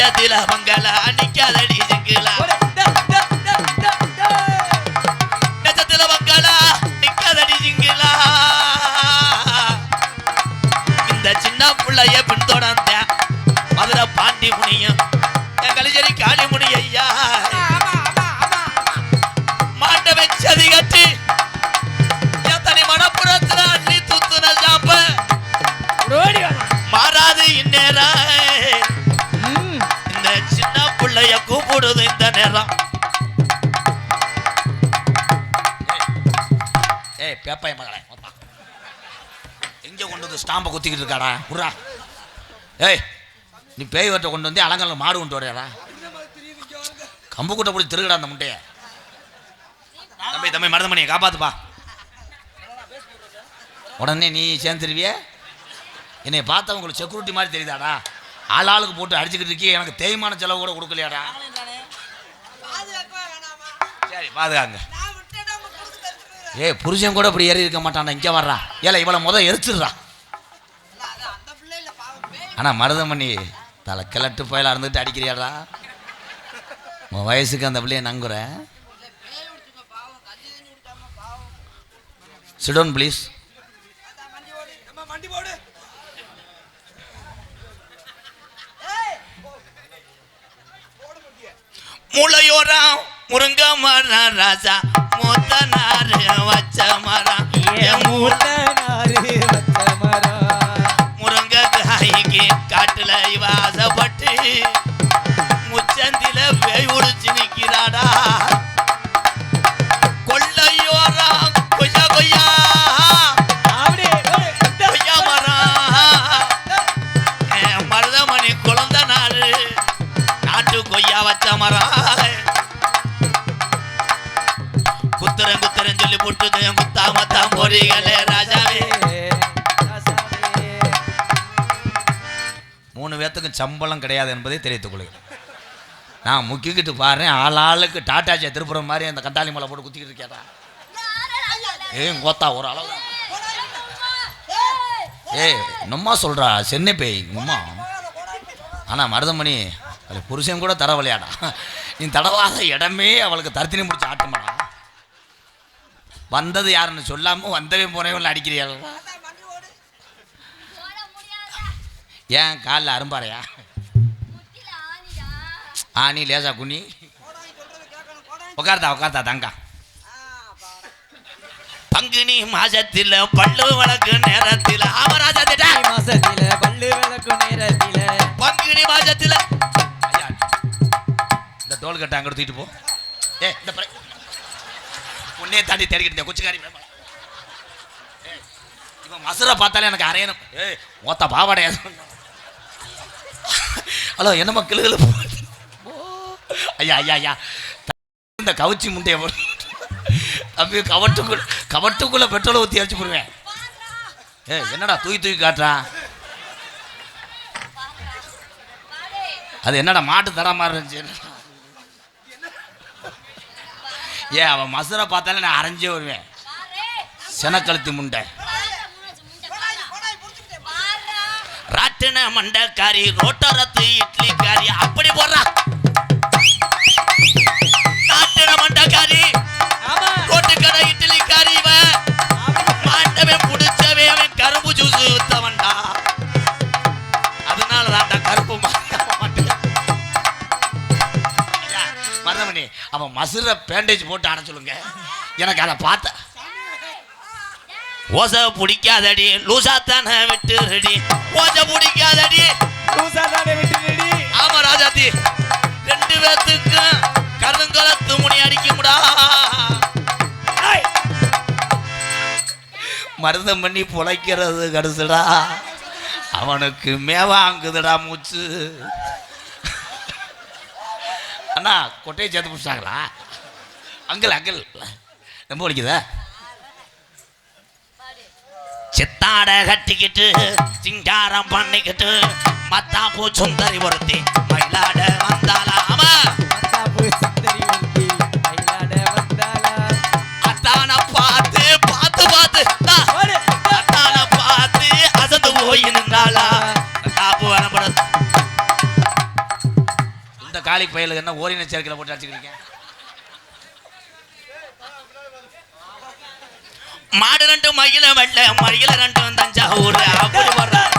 நெஞ்சத்தில மங்கள நிக்காதடி பிள்ளைய கூப்பிடுது இந்த நேரம். ஏய் பேப்பாய மகளே எங்க கொண்டு வந்து ஸ்டாம்பை குத்திக்கிட்டு இருக்காடா? புறா ஏய் நீ பேய் வட்ட கொண்டு வந்து அலங்கல்ல மாடு கொண்டு வரையாடா. கம்பு கூட்ட போய் திருகடா அந்த முட்டைய. தம்பி தம்பி மருதமணியை காப்பாத்துப்பா. உடனே நீ சேர்ந்துருவிய? என்னை பார்த்தா உங்களுக்கு செக்யூரிட்டி மாதிரி தெரியுதாடா? ஆள் ஆளுக்கு போட்டு அடிச்சுக்கிட்டு இருக்கே எனக்கு தேய்மான செலவு கூட கொடுக்கலையாடா. சரி பாதுகாங்க. ஏய் புருஷன் கூட இப்படி ஏறி இருக்க மாட்டான் இங்கே வர்றா ஏல இவளை முத எரிச்சிடுறா. ஆனால் மருதமணி தலை கிழட்டு போயில இருந்துட்டு அடிக்கிறியாடா. உன் வயசுக்கு அந்த பிள்ளைய நங்குறேன் சிடோன் ப்ளீஸ் முளையோரம் முருங்க மரம் ராஜா மொத்த நாறு வச்ச மரம் மூத்த முருங்க காய்க்கு காட்டுல இவ சம்பளம் கிடையாது என்பதை தெரிவித்துக் கொள்கிறேன். நான் முக்கிக்கிட்டு பாருறேன் ஆள் ஆளுக்கு டாட்டாச்சியை திருப்புற மாதிரி அந்த கண்டாளி மலை போட்டு குத்திக்கிட்டு இருக்கியாடா? ஏன் கோத்தா ஒரு அளவு. ஏய் நம்மா சொல்கிறா சென்னை பேய் உம்மா. ஆனால் மருதமணி அது புருஷன் கூட தரவலையாடா நீ தடவாத இடமே அவளுக்கு தரத்தினி முடிச்சு ஆட்டமாடா. வந்தது யாருன்னு சொல்லாமல் வந்தவே போனவன் அடிக்கிறியா? ஏன் காலில் அரும்பாறையா? ஆனி லேசா குனி. உட்கார்த்தா உட்கார்த்தா தங்கா. பங்குனி மாசத்தில் பல்லு வழக்கு நேரத்தில் திட்டா மாசத்தில பல்லு விளக்கும் நேரத்தில. பங்குனி மாசத்துல. இந்த டோல் கட்டை அங்கே தூக்கிட்டு போ. ஏ இந்த உன்னையே தாண்டி தேடிக்கிட்டு குச்சிக்காரி இவன் மசுரை பார்த்தாலே எனக்கு அரையணும். ஏய் மொத்த பாவாடையா ஹலோ என்னம்மா கிளுகிளு ஐயா ஐயா ஐயா. இந்த கவுச்சி முண்டையை தம்பி கவட்டுக்குள்ள கவட்டுக்குள்ள பெட்ரோலை ஊற்றி அடிச்சு போடுவேன். ஏய் என்னடா தூக்கி தூக்கி காட்டுறான் அது என்னடா மாட்டு தர மாதிரி இருந்துச்சு? ஏன் அவன் மசுரை பார்த்தாலே நான் அரைஞ்சே வருவேன். செனக்கழுத்து முண்டை. ராட்டின மண்டக்காரி ரோட்டரத்து இட்லிக்காரி அப்படி போடுறா. ராட்டின மண்டக்காரி ஆமா. ரோட்டுக்கடை இட்லிக்காரி இவன் மாட்டவன் புடிச்சவன் அவன் கரும்பு ஜூஸ் ஊத்தவன்டா. அதனால தான்டா கருப்பு மருதமணி அவன் மசுர பேண்டேஜ் போட்டு அட சொல்லுங்க எனக்கு அதை பார்த்த ஓசை பிடிக்காதடி லூசாத்தான விட்டு ரெடி ஓசை பிடிக்காதடி. தூசாதானே விட்டுடி ஆமா ராஜாத்தி ரெண்டு பேத்துக்கும் கருங்கலத்து முனி அடிக்கும்டா. மருதம் பண்ணி புழைக்கிறது கடுசுடா. அவனுக்கு மேவாங்குதுடா மூச்சு. அண்ணா கொட்டையை சேர்த்து பிடிச்சாங்களா அங்கிள் அங்கிள். ரொம்ப வலிக்குதா? சித்தாட கட்டிக்கிட்டு சிங்காரம் பண்ணிக்கிட்டு மத்தாப்பூ சுந்தரி ஒருத்தி மயிலாட வந்தாளா? ஆமா. மத்தாப்பு சுந்தரி ஒருத்தி மயிலாட அத்தான பார்த்து பார்த்து பார்த்து. அத்தான பார்த்து அசந்து போய் நின்றாளா? மத்தாப்பு வரப்பட இந்த காளி பயலுக்கு என்ன ஓரின சேர்க்கையில் போட்டு அடிச்சுக்கிறீங்க மாடு ரெண்டு மயில வெள்ள மயில ரெண்டு தஞ்சாவூர் அப்படி வர்றாரு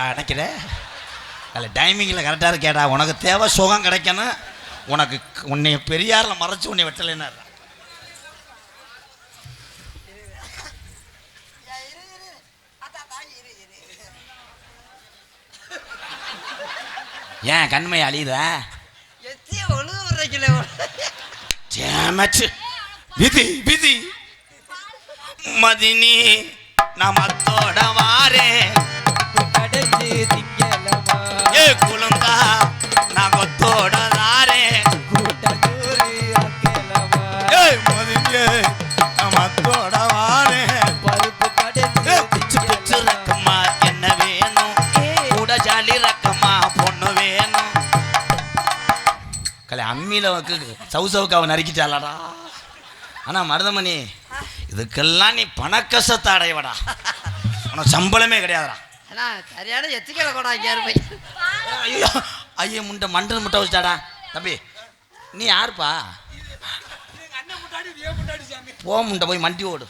அணைக்கிற அதில் டைமிங்கில் கரெக்டாக இருக்கேடா உனக்கு தேவை சுகம் கிடைக்கணும். உனக்கு உன்னை பெரியாரில் மறைச்சு உன்னை வெட்டலைன்னா ஏன் கண்மை அழியுதா? விதி விதி. மதினி நமத்தோட வாரே. சவு சவுக்கு அவன் நறுக்கிட்டாளடா. ஆனால் மருதமணி இதுக்கெல்லாம் நீ பணக்கசத்தை அடைவடா. உனக்கு சம்பளமே கிடையாதுடா. சரியான எத்திக்கலை கூட ஐயோ ஐயோ முண்டை மண்டல் முட்டை வச்சிட்டாடா. தம்பி நீ யாருப்பா? போ முண்டை போய் மண்டி ஓடு.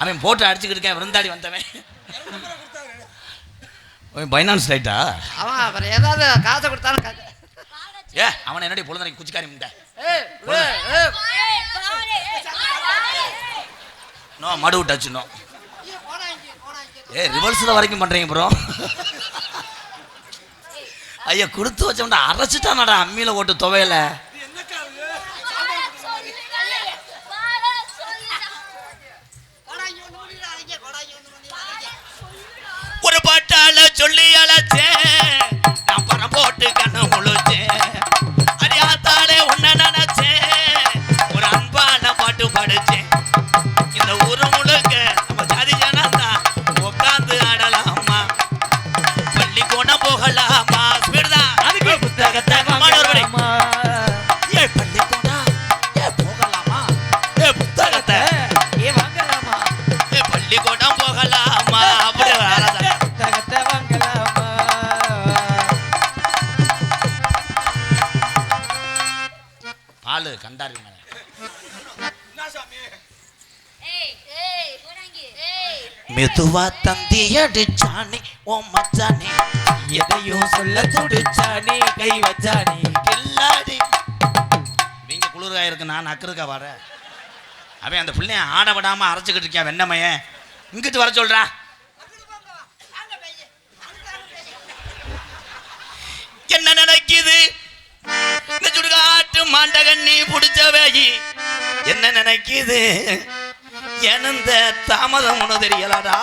அவன் போட்டு அடிச்சுக்கிட்டு இருக்கேன் விருந்தாடி வந்தவன். பைனான்ஸ் ரைட்டா அவன் அப்புறம் ஏதாவது காசை கொடுத்தாலும் காசு ஏ அவனை என்னடி பொழுதுனைக்கு குச்சிக்காரி முண்டை. நோ மடு டச் நோ. ஏ ரிவர்ஸில் வரைக்கும் பண்ணுறீங்க ப்ரோ ஐயா கொடுத்து வச்சோம்டா அரைச்சிட்டானடா அம்மியில் ஓட்டு துவையல. ஒரு பாட்டால சொல்லி அழைச்சே நான் பணம் போட்டு படைச்சேன். இந்த ஊரு மெதுவா தந்தி அடிச்சானி ஓ மச்சானி எதையும் சொல்ல துடிச்சானே கை வச்சானே கில்லாடி நீங்க குளிர்காய இருக்கு நான் அக்கருக்கா வர. அவன் அந்த பிள்ளைய ஆட விடாம அரைச்சுக்கிட்டு இருக்கியா வெண்ணமைய? இங்கிட்டு வர சொல்றா. என்ன நினைக்குது? இந்த சுடுகாட்டு மாண்டகண்ணி புடிச்ச வேகி என்ன நினைக்குது? எனந்த தாமதம் ஒண்ணு தெரியலடா.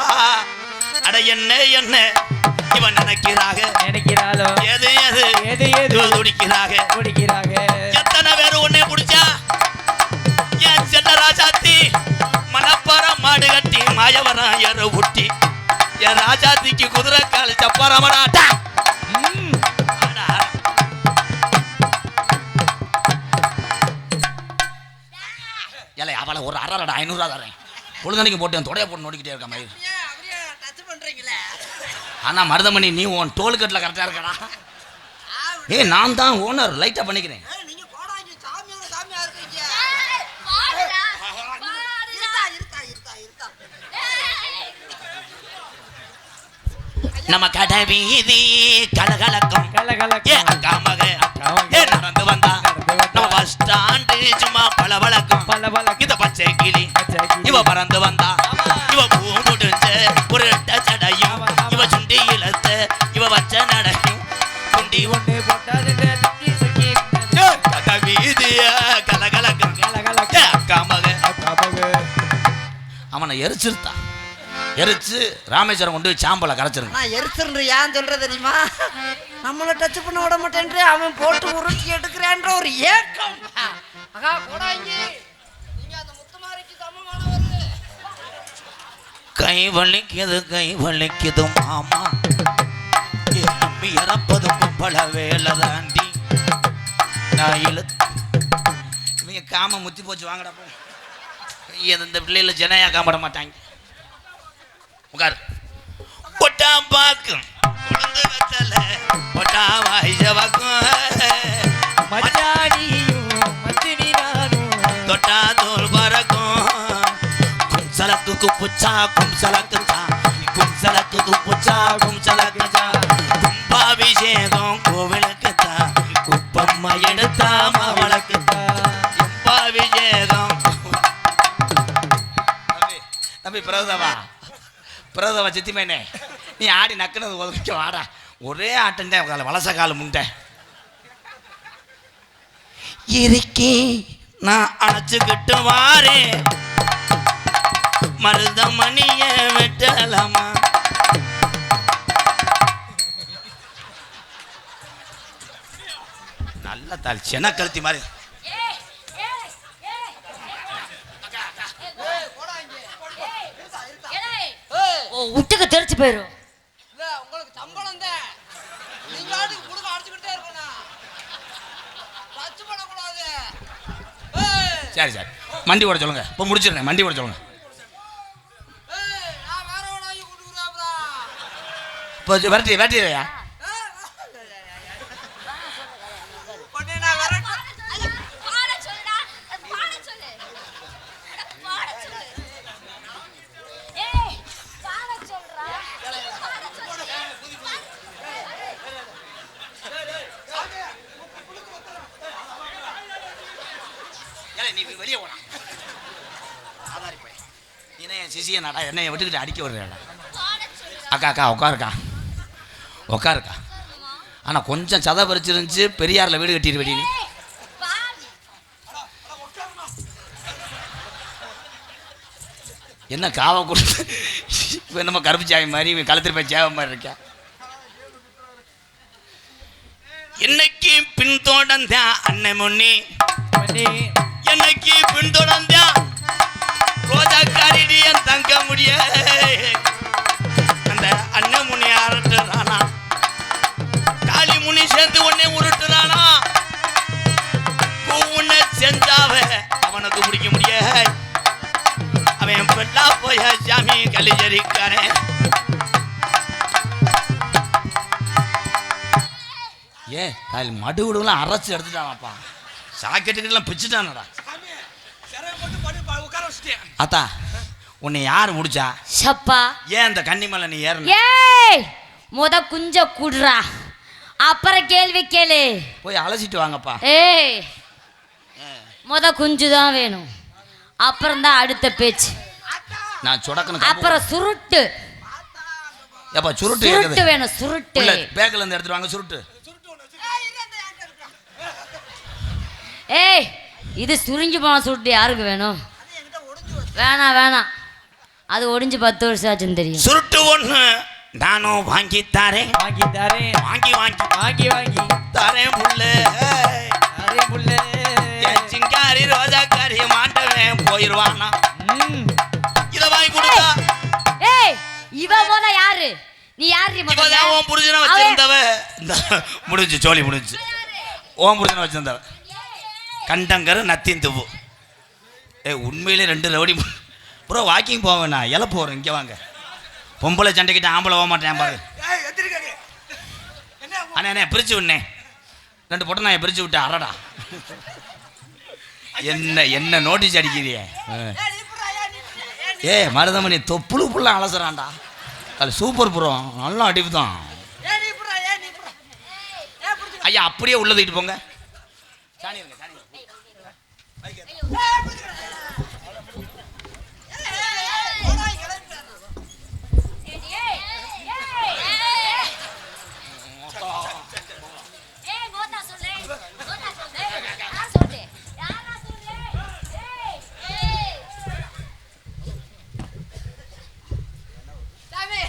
அட என்ன என்ன? இவன் நினைக்கிறாக? நினைக்கிறாளோ? எது எது? எது எது? துடிக்கிறாக? குடிக்கிறாங்க எத்தனை பேர் உன்னை பிடிச்சா? என் சென்ன ராஜாத்தி மணப்பாரம் மாடு கட்டி மாயவரம் எரு புட்டி என் ராஜாத்திக்கு குதிரை கால் சப்பரமடாட்டா அவளை ஒரு அறடா ஐநூறுரூவா தரேன். பொழுதனைக்கு போட்டு என் தொடைய போட்டு நோடிக்கிட்டே இருக்க பண்றீங்களே? ஆனா மருதமணி நீ உன் டோல்கட்டில் கரெக்டாக இருக்கடா. ஏய் நான் தான் ஓனர் லைட்டாக பண்ணிக்கிறேன். நம்ம கடை வீதி கலகலக்கும். ஏ அக்கா மக அக்கா மக. ஏ நடந்து வந்தா. நம்ம பஸ் ஸ்டாண்டு சும்மா பளபளக்கும். பளபளக்கும். இந்த பச்சை கிளி. இவ பறந்து வந்தா. இவ பூ முடிஞ்ச ஒரு சடையும். இவ சுண்டி இழுத்த இவ வச்ச நடையும். மக அக்கா மக. அவனை எரிச்சிருத்தான் எரிச்சு ராமேஸ்வரம் கொண்டு போய் சாம்பலை கரைச்சிருங்க. நான் எரிச்சிருந்து ஏன் சொல்ற தெரியுமா? நம்மள டச் பண்ண விட மாட்டேன்றே அவன் போட்டு உருட்டி எடுக்கிறேன் என்ற ஒரு ஏக்கம். அக்கா கோடாங்கி கை வலிக்குது கை வலிக்குது மாமா. என் நம்பி இறப்பது பல வேலை தாண்டி. நான் இழுத்து இவங்க காம முத்தி போச்சு வாங்கடா போ. இந்த பிள்ளைல ஜனையா காமிட மாட்டாங்க. உட்காரு. கொட்டா பாக்கு உளுந்து கும்சலக்கு கும்பாபிஷேகம் குப்பம்மா எடுத்தா கும்பாபிஷேகம். தம்பி தம்பி பிரதவா. பிரதவா சித்திமேனே நீ ஆடி நக்குனது உதவிக்க வாடா. ஒரே ஆட்டம் தான் வலச காலம் முண்டை. இருக்கி நான் அழைச்சுக்கிட்டு வாரேன் மருதமணிய வெட்டலாமா? நல்ல தாள் சென கழுத்தி மாதிரி. விட்டுக்கு தெரிச்சு போயிடும் இல்ல உங்களுக்கு சம்பளம் தான். நீங்க வாட்டுக்கு குடுக்க அடிச்சுக்கிட்டே இருக்கணும். சரி சரி. மண்டி ஓட சொல்லுங்க. இப்போ முடிச்சிடுறேன். மண்டி ஓட சொல்லுங்க. போச்சு வரட்டி வரட்டியா நீ வெளியே போனா ஆதாரி போய். என்ன என் என்னை விட்டுக்கிட்டு அடிக்க விடுறேடா அக்கா அக்கா உட்காருக்கா. உட்காருக்கா ஆனால் கொஞ்சம் சதை பறிச்சிருந்துச்சு பெரியாரில் வீடு கட்டிடுவேடி நீ. என்ன காவை கொடுத்து இப்போ நம்ம கருப்பு சாவி மாதிரி கழுத்துல போய் சேவை மாதிரி இருக்கா. என்னைக்கு பின்தொடர்ந்த அன்னை முன்னி? என்னைக்கு பின்தொடர்ந்த ரோஜாக்காரிடி என் தங்க முடிய. அந்த அண்ணன் முனி அரட்டுறானா முனி சேர்ந்து உன்னை உருட்டுறானா? உன்னை செஞ்சாவ அவனுக்கு பிடிக்க முடிய அவன் பெல்லா போய சாமி கலிஜரிக்காரன் ஏ அதில் மடு விடுவெல்லாம் அரைச்சி எடுத்துட்டானப்பா. சாக்கெட்டுக்கிட்டலாம் பிச்சுட்டானடா. அத்தா உன்னை யார் முடிச்சா? சப்பா ஏன் இந்த கன்னிமலை நீ ஏறணும் ஏய் முத குஞ்ச குடுறா. அப்புறம் கேள்வி கேளு. போய் அலசிட்டு வாங்கப்பா. ஏய் முத குஞ்சு தான் வேணும். அப்புறம் தான் அடுத்த பேச்சு. நான் சுடக்கணும் அப்புறம் சுருட்டு. ஏப்பா சுருட்டு சுருட்டு வேணும் சுருட்டு. பேக்கில் இருந்து எடுத்துட்டு வாங்க சுருட்டு. ஏய் இது சுருங்கி போன சுருட்டு யாருக்கு வேணும்? வேணாம் வேணாம். அது ஒடிஞ்சு பத்து வருஷம் ஆச்சுன்னு தெரியும். சுருட்டு ஒண்ணு. நானும் வாங்கி தரேன் வாங்கி தரேன் வாங்கி. வாங்கி வாங்கி. வாங்கி தரேன் புள்ள அரே புள்ள என் சிங்காரி ரோஜாக்காரி மாட்டவன் போயிடுவானா ம். இதை வாங்கி கொடுத்தா? ஏய் இவ போல யாரு? நீ யாரு இப்போதான் உன் புருஷனை வச்சிருந்தவ. இந்த முடிஞ்சு சோழி முடிஞ்சு. ஓன் புருஷனை வச்சிருந்தவ. கண்டங்கரு நத்திந்துவு ஏ உண்மையிலே ரெண்டு ரவுடி ப்ரோ வாக்கிங் போவேண்ணா. இலை போகிறோம் இங்கே வாங்க. பொம்பளை சண்டைக்கிட்ட ஆம்பளை போக மாட்டேன் பாரு. அண்ணே அண்ணே பிரிச்சு விண்ணே ரெண்டு பொட்டை நான் பிரிச்சு விட்டேன் அரடா என்ன என்ன நோட்டீஸ் அடிக்கிறியே. ஏ மருதமணி தொப்புளு புள்ள அலசுறான்டா. அது சூப்பர் ப்ரோ நல்லா அடிப்பு தான் ஐயா அப்படியே உள்ள தூக்கிட்டு போங்க. சாணி இருங்க, சாணி இருங்க. கோடாங்கி கிளம்பிட்டாரு சாமி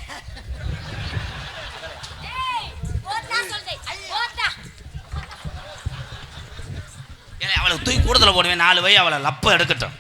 ஏன்னா அவளை தூக்கி கூடத்தில் போடுவேன் நாலு வை அவளை லப்ப எடுக்கட்டும்.